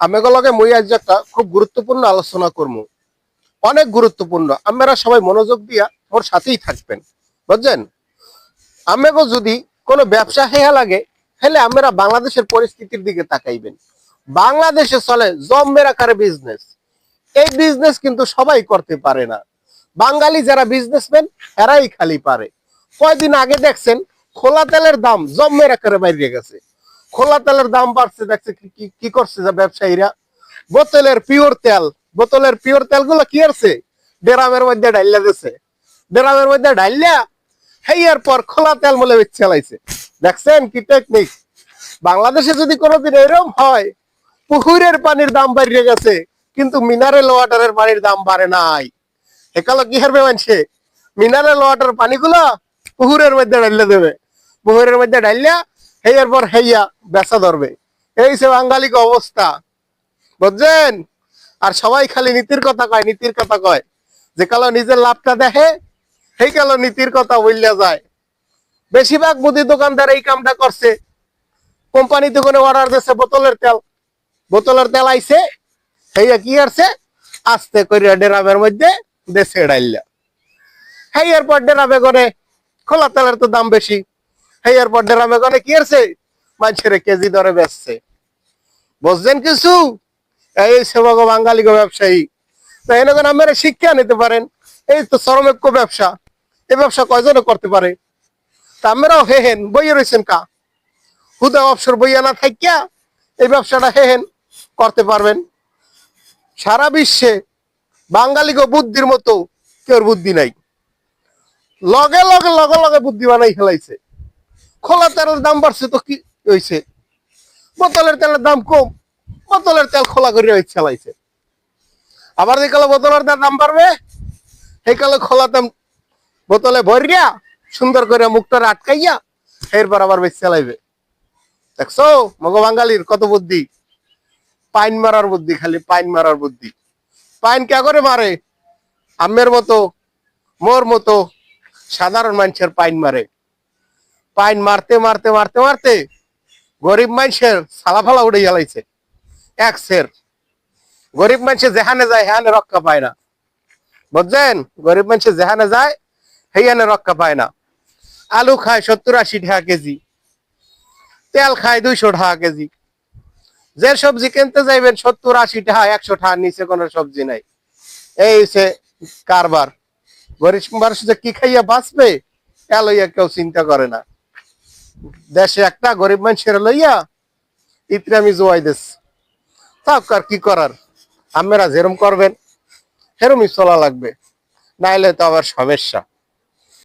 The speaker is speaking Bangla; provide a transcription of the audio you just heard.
আমেগুলোকে মই আজ একটা খুব গুরুত্বপূর্ণ আলোচনা করব। অনেক গুরুত্বপূর্ণ। আপনারা সবাই মনোযোগ দিয়া ওর সাথেই থাকবেন। বুঝছেন? আমেগো যদি কোনো ব্যবসা হেয়া লাগে হেলে আমরা বাংলাদেশের পরিস্থিতির দিকে তাকাইবেন। বাংলাদেশে চলে জম্মের আকারে বিজনেস এই বিজনেস কিন্তু সবাই করতে পারে না। বাঙালি যারা বিজনেসম্যান এরাই খালি পারে। কয়দিন আগে দেখছেন, খোলা তেলের দাম জম্মের আকারে বাইরে গেছে। খোলা তেলের দাম বাড়ছে, দেখছে কি- করছে যে ব্যবসায়ীরা? বোতলের পিওর তেল, বোতলের পিওর তেলগুলো কি আছে ডেরামের মধ্যে ডাইলা দিছে। ডেরামের মধ্যে ডাইলা হেয়ার পর খোলা তেল মলে চালাইছে দেখছেন কি টেকনিক বাংলাদেশে যদি কোনোদিন এরকম হয়, পুকুরের পানির দাম বাড়িয়ে গেছে, কিন্তু মিনারেল ওয়াটারের পানির দাম বাড়ে নাই। একালো কি হারবে মানছে মিনারেল ওয়াটার পানিগুলো পুকুরের মধ্যে ডাইলে দেবে। পুকুরের মধ্যে ডাইলিয়া হেয়ার পর হেইয়া বেচা ধরবে। এই সে বাঙালিক অবস্থা, বুঝছেন? আর সবাই খালি নীতির কথা কয়, নীতির কথা কয়। যে কালো নিজের লাভটা দেখে, সেই কালো নীতির কথা বললে যায়। বেশিরভাগ মুদি দোকানদার এই কামটা করছে। কোম্পানি দোকানে অর্ডার দিচ্ছে বোতলের তেল। বোতলের তেল আইছে, হেইয়া কি করছে আস্তে করে ডেরামের মধ্যে দেশে ডাইলা হেইয়ার পর ডেরামে করে খোলা তেলের তো দাম বেশি। হেইয়ার পর ডেরামে করে কি করছে মানুষের কেজি দরে বেচছে। বুঝছেন কিছু? এই সেবক বাঙালি ব্যবসায়ী। তো এনেজন আপনারা শিক্ষা নিতে পারেন। এই তো শ্রমিক ব্যবসা। এই ব্যবসা কয়জনে করতে পারে? তা আমরাও হেহেন বইয়ে রয়েছেন কা? হুদা অবসর বইয়া না থাকিয়া এই ব্যবসাটা হেহেন করতে পারবেন। সারা বিশ্বে বাঙালি গো বুদ্ধির মতো কেউ বুদ্ধি নাই। লগে লগে লগে লগে বুদ্ধি বানাই ফেলাইছে। খোলা তেলের দাম বাড়ছে তো কি হয়েছে বোতলের তেলের দাম কম, বোতলের তেল খোলা করে চালাইছে। আবার কালে বোতলের তেল দাম বাড়বে, সেই কালে খোলা দাম বোতলে ভরিয়া, সুন্দর করে মুখটা আটকাইয়া এরপর আবার বেশ চালাইবে। দেখছ? মগ বাঙালির কত বুদ্ধি? পাইন মারার বুদ্ধি, খালি পাইন মারার বুদ্ধি। পাইন কে করে মারে? আমের মতো, মোর মতো সাধারণ মানুষের পাইন মারে। পাইন মারতে মারতে মারতে মারতে গরিব মানুষের সালাফালা উড়ে জ্বালাইছে এক সের। গরিব মানুষে যেখানে যায় হেহানে রক্ষা পায় না। বুঝছেন? গরিব মানুষে যেখানে যায় হেয়ানে রক্ষা পায় না। আলু খায় সত্তর আশি টাকা কেজি। তেল খায় দুইশো টাকা কেজি। যে সবজি কিনতে যাইবেন, সত্তর আশি টাকা, একশো টাকার নিচে কোনো সবজি নাই। এই হচ্ছে কারবার। গরিব মানুষ যে কি খাইয়া বাঁচবে, এ লইয়া কেউ চিন্তা করে না। দেশে একটা গরিব মানুষের লইয়া ইত্রে আমি জোয়াই থাক আর কি করার? আপনারা যেরম করবেন, সেরমই চলা লাগবে। নাইলে তো আবার সমস্যা।